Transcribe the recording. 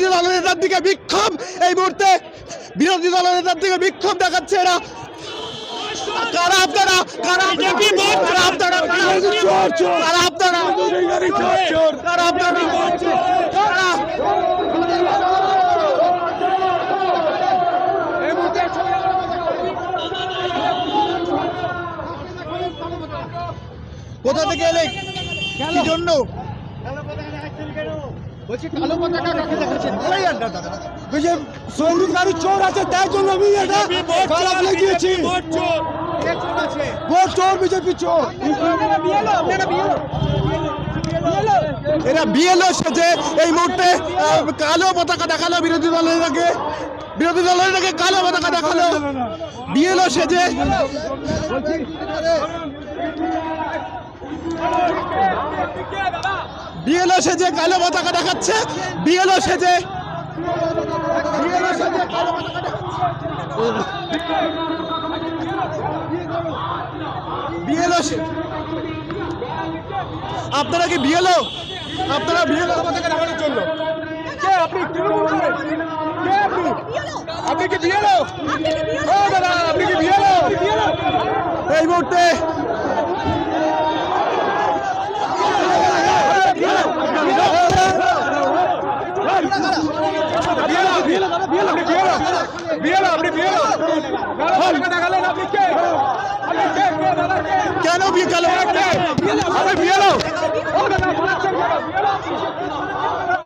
বিরোধী দলের নেতার দিকে বিক্ষোভ। এই মুহূর্তে বিরোধী দলের নেতার দিকে বিক্ষোভ দেখাচ্ছে এরা। কারা আপনারা? কারা আপনারা? কারা আপনারা? কারা আপনারা? কারা আপনারা? কোথা থেকে এলে? কি জন্য? বলছি কালো পতাকা কাকে দেখাচ্ছেন? বলাই আড্ডা দাদা ওই যে গাড়ি চোর আছে তাই জন্য আমি এটা খারাপ লাগিয়েছি ভোট চোর। বিজেপি চোর। এরা বিএলও সেজে এই মুহূর্তে কালো পতাকা দেখাল বিরোধী দলের আগে। বিরোধী দলের আগে কালো পতাকা দেখাল। বিএলও সেজে বিএলও সেজে কালো পতাকা দেখাচ্ছে বিএলও সেজে। বিএলও আপনারা কি বিএলও? আপনারা বিএলও পতাকা দেখানোর জন্য। কে আপনি? কে আপনি? আপনি কি বিএলও? দাদা আপনি কি বিএলও? এই মুহূর্তে কেন বিয়ে গেল আমি বিয়েলো